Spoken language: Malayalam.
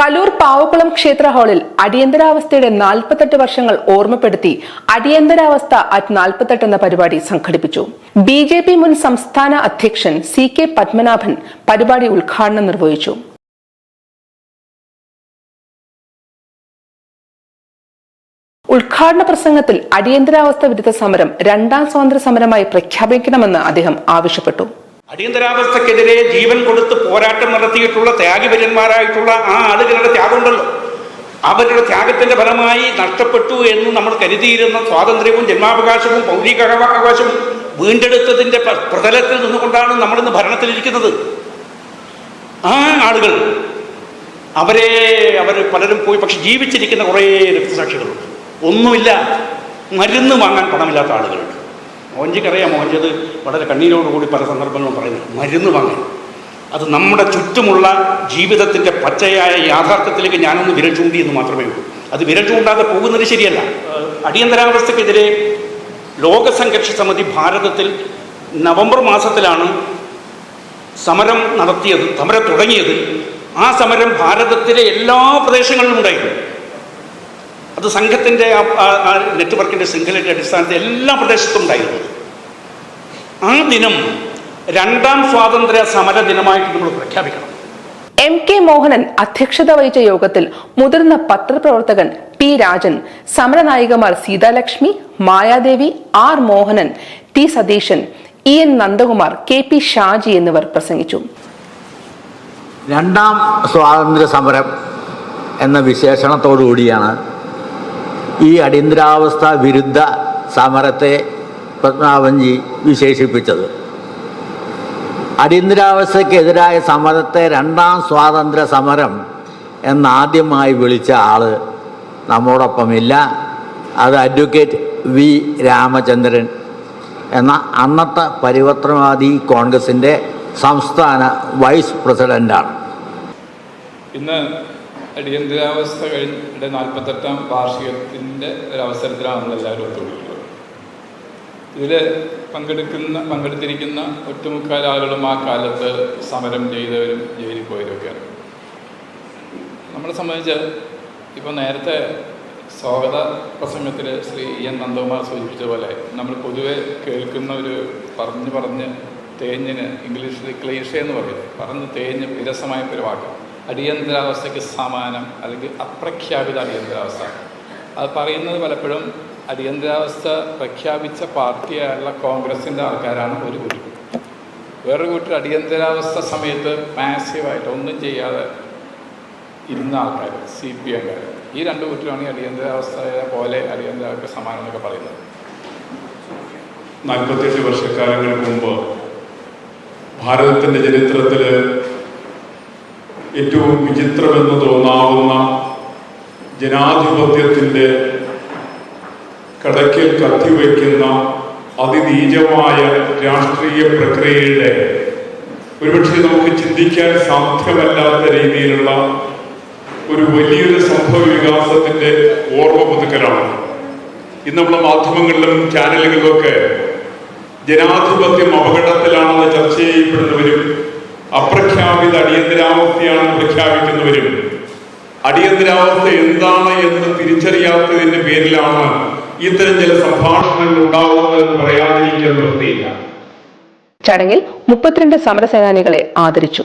കലൂർ പാവക്കുളം ക്ഷേത്ര ഹാളിൽ അടിയന്തരാവസ്ഥയുടെ നാൽപ്പത്തെട്ട് വർഷങ്ങൾ ഓർമ്മപ്പെടുത്തി അടിയന്തരാവസ്ഥ അറ്റ് നാൽപ്പത്തെട്ട് എന്ന പരിപാടി സംഘടിപ്പിച്ചു. ബി ജെ പി മുൻ സംസ്ഥാന അധ്യക്ഷൻ സി കെ പത്മനാഭൻ പരിപാടി ഉദ്ഘാടനം നിർവഹിച്ചു. ഉദ്ഘാടന പ്രസംഗത്തിൽ അടിയന്തരാവസ്ഥ വിരുദ്ധ സമരം രണ്ടാം സ്വാതന്ത്ര്യ സമരമായി പ്രഖ്യാപിക്കണമെന്ന് അദ്ദേഹം ആവശ്യപ്പെട്ടു. അടിയന്തരാവസ്ഥക്കെതിരെ ജീവൻ കൊടുത്ത് പോരാട്ടം നടത്തിയിട്ടുള്ള ത്യാഗിപര്യന്മാരായിട്ടുള്ള ആ ആളുകളുടെ ത്യാഗമുണ്ടല്ലോ. അവരുടെ ത്യാഗത്തിന്റെ ഫലമായി നഷ്ടപ്പെട്ടു എന്ന് നമ്മൾ കരുതിയിരുന്ന സ്വാതന്ത്ര്യവും ജന്മാവകാശവും പൗരിക അവകാശവും വീണ്ടെടുത്തതിന്റെ പ്രതലത്തിൽ നിന്നുകൊണ്ടാണ് നമ്മൾ ഇന്ന് ഭരണത്തിലിരിക്കുന്നത്. ആ ആളുകൾ അവരെ അവർ പലരും പോയി പക്ഷെ ജീവിച്ചിരിക്കുന്ന കുറേ രക്തസാക്ഷികളുണ്ട്. ഒന്നുമില്ല മരുന്ന് വാങ്ങാൻ പണമില്ലാത്ത ആളുകളുണ്ട്. മോഞ്ചിക്കറിയാം മോഞ്ചത് വളരെ കണ്ണീരോടുകൂടി പല സന്ദർഭങ്ങളും പറയുന്നു. മരുന്ന് വാങ്ങാൻ. അത് നമ്മുടെ ചുറ്റുമുള്ള ജീവിതത്തിന്റെ പച്ചയായ യാഥാർത്ഥ്യത്തിലേക്ക് ഞാനൊന്ന് വിരൽ ചൂണ്ടി എന്ന് മാത്രമേ ഉള്ളൂ. അത് വിരൽ ചൂണ്ടാതെ പോകുന്നത് ശരിയല്ല. അടിയന്തരാവസ്ഥക്കെതിരെ അടിയന്തരാവസ്ഥക്കെതിരെ ലോകസംഘർഷ സമിതി ഭാരതത്തിൽ നവംബർ മാസത്തിലാണ് സമരം നടത്തിയത് സമരം തുടങ്ങിയത്. ആ സമരം ഭാരതത്തിലെ എല്ലാ പ്രദേശങ്ങളിലും ഉണ്ടായിരുന്നു. അത് സംഘത്തിന്റെ ആ- നെറ്റ്വർക്കിന്റെ ശൃംഖലയുടെ അടിസ്ഥാനത്തിൽ എല്ലാ പ്രദേശത്തും ഉണ്ടായിരുന്നു. ആ ദിനം രണ്ടാം സ്വാതന്ത്ര്യ സമര ദിനമായിട്ട് നമ്മൾ പ്രഖ്യാപിക്കണം. എം കെ മോഹനൻ അധ്യക്ഷത വഹിച്ച യോഗത്തിൽ മുതിർന്ന പത്രപ്രവർത്തകൻ P Rajan സമരനായികമാർ Seethalakshmi Mayadevi R Mohanan T Satheesan E N Nandakumar K P Shaji എന്നിവർ പ്രസംഗിച്ചു. രണ്ടാം സ്വാതന്ത്ര്യ സമരം എന്ന വിശേഷണത്തോടു കൂടിയാണ് ഈ അടിയന്തരാവസ്ഥ വിരുദ്ധ സമരത്തെ പത്മാവഞ്ചി വിശേഷിപ്പിച്ചത്. അടിയന്തരാവസ്ഥക്കെതിരായ സമരത്തെ രണ്ടാം സ്വാതന്ത്ര്യ സമരം എന്നാദ്യമായി വിളിച്ച ആൾ നമ്മോടൊപ്പമില്ല. അത് അഡ്വക്കേറ്റ് വി രാമചന്ദ്രൻ എന്ന അന്നത്തെ പരിവർത്തനവാദി കോൺഗ്രസിന്റെ സംസ്ഥാന വൈസ് പ്രസിഡന്റാണ് ഇന്ന് അടിയന്തരാവസ്ഥ കഴിഞ്ഞ നാൽപ്പത്തെട്ടാം വാർഷികത്തിന്റെ ഒരു അവസരത്തിലാണ് നമ്മൾ എല്ലാവരും ഒത്തുകൂടിയിട്ടുള്ളത്. ഇതിൽ പങ്കെടുക്കുന്ന പങ്കെടുത്തിരിക്കുന്ന ഒട്ടുമുക്കാൽ ആളുകളും ആ കാലത്ത് സമരം ചെയ്തവരും ജയിലിൽ പോയവരൊക്കെയാണ്. നമ്മളെ സംബന്ധിച്ച് ഇപ്പോൾ നേരത്തെ സ്വാഗത പ്രസംഗത്തിൽ ശ്രീ എൻ നന്ദകുമാർ സൂചിപ്പിച്ച പോലെ നമ്മൾ പൊതുവെ കേൾക്കുന്ന ഒരു പറഞ്ഞു പറഞ്ഞ് തേഞ്ഞിന് ഇംഗ്ലീഷിൽ ക്ലേഷ എന്ന് പറയും. പറഞ്ഞ് തേഞ്ഞ് വിരസമായ ഒരു വാക്ക്. അടിയന്തരാവസ്ഥയ്ക്ക് സമാനം അല്ലെങ്കിൽ അപ്രഖ്യാപിത അടിയന്തരാവസ്ഥ. അത് പറയുന്നത് പലപ്പോഴും അടിയന്തരാവസ്ഥ പ്രഖ്യാപിച്ച പാർട്ടിയായുള്ള കോൺഗ്രസിന്റെ ആൾക്കാരാണ് ഒരു കൂട്ടം വേറൊരു കൂട്ടർ അടിയന്തരാവസ്ഥ സമയത്ത് മാസീവായിട്ട് ഒന്നും ചെയ്യാതെ ഇരുന്ന ആൾക്കാർ സി പി എംകാർ ഈ രണ്ട് കൂട്ടരാണ് ഈ അടിയന്തരാവസ്ഥയെ പോലെ അടിയന്തരാവസ്ഥ സമാനം എന്നൊക്കെ പറയുന്നത്. നാൽപ്പത്തെട്ട് വർഷക്കാലങ്ങൾക്ക് മുമ്പ് ഭാരതത്തിന്റെ ചരിത്രത്തിൽ ഏറ്റവും വിചിത്രമെന്ന് തോന്നാവുന്ന ജനാധിപത്യത്തിന്റെ കടക്കിൽ കത്തിവയ്ക്കുന്ന അതിനീചമായ രാഷ്ട്രീയ പ്രക്രിയയുടെ ഒരുപക്ഷെ നമുക്ക് ചിന്തിക്കാൻ സാധ്യമല്ലാത്ത രീതിയിലുള്ള ഒരു വലിയൊരു സംഭവ വികാസത്തിന്റെ ഓർമ്മ പുതുക്കലാണ്. ഇന്ന് നമ്മുടെ മാധ്യമങ്ങളിലും ചാനലുകളിലുമൊക്കെ ജനാധിപത്യം അപകടത്തിലാണെന്ന് ചർച്ച ചെയ്യപ്പെടുന്നവരും അപ്രഖ്യാപിത അടിയന്തരാവസ്ഥയാണ് പ്രഖ്യാപിക്കുന്നവരും. അടിയന്തരാവസ്ഥ എന്താണ് എന്ന് തിരിച്ചറിയാത്തതിന്റെ പേരിലാണ് ഇത്തരം ചില സംഭാഷണങ്ങൾ ഉണ്ടാവുന്നതെന്ന് പറയാതിരിക്കാൻ വൃത്തിയില്ല ചടങ്ങിൽ മുപ്പത്തിരണ്ട് സമരസേനാനികളെ ആദരിച്ചു.